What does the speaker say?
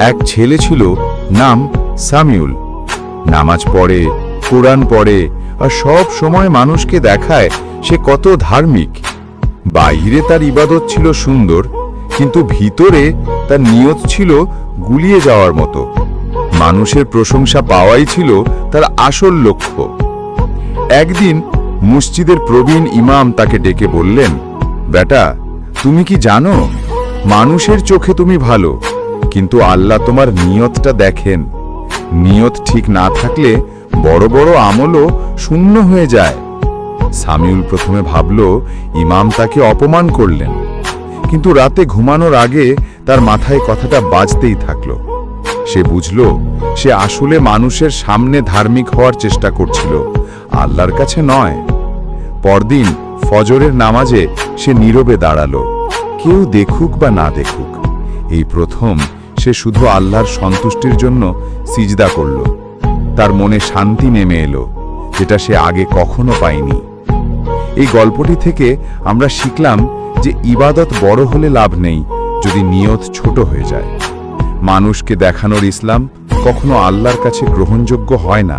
এক ছেলে ছিল, নাম সামিউল। নামাজ পড়ে, কোরআন পড়ে, আর সব সময় মানুষকে দেখায় সে কত ধার্মিক। বাইরে তার ইবাদত ছিল সুন্দর, কিন্তু ভিতরে তার নিয়ত ছিল গুলিয়ে যাওয়ার মতো। মানুষের প্রশংসা পাওয়াই ছিল তার আসল লক্ষ্য। একদিন মসজিদের প্রবীণ ইমাম তাকে ডেকে বললেন, বেটা, তুমি কি জানো? মানুষের চোখে তুমি ভালো কিন্তু আল্লাহ তোমার নিয়তটা দেখেন। নিয়ত ঠিক না থাকলে বড় বড় আমলও শূন্য হয়ে যায়। সামিউল প্রথমে ভাবল, ইমাম তাকে অপমান করলেন। কিন্তু রাতে ঘুমানোর আগে তার মাথায় কথাটা বাজতেই থাকল। সে বুঝল, সে আসলে মানুষের সামনে ধার্মিক হওয়ার চেষ্টা করছিল, আল্লাহর কাছে নয়। পরদিন ফজরের নামাজে সে নীরবে দাঁড়াল। কেউ দেখুক বা না দেখুক, এই প্রথম সে শুধু আল্লাহর সন্তুষ্টির জন্য সিজদা করল। তার মনে শান্তি নেমে এলো, যেটা সে আগে কখনো পায়নি। এই গল্পটি থেকে আমরা শিখলাম যে ইবাদত বড় হলে লাভ নেই যদি নিয়ত ছোট হয়ে যায়। মানুষকে দেখানোর ইসলাম কখনো আল্লাহর কাছে গ্রহণযোগ্য হয় না।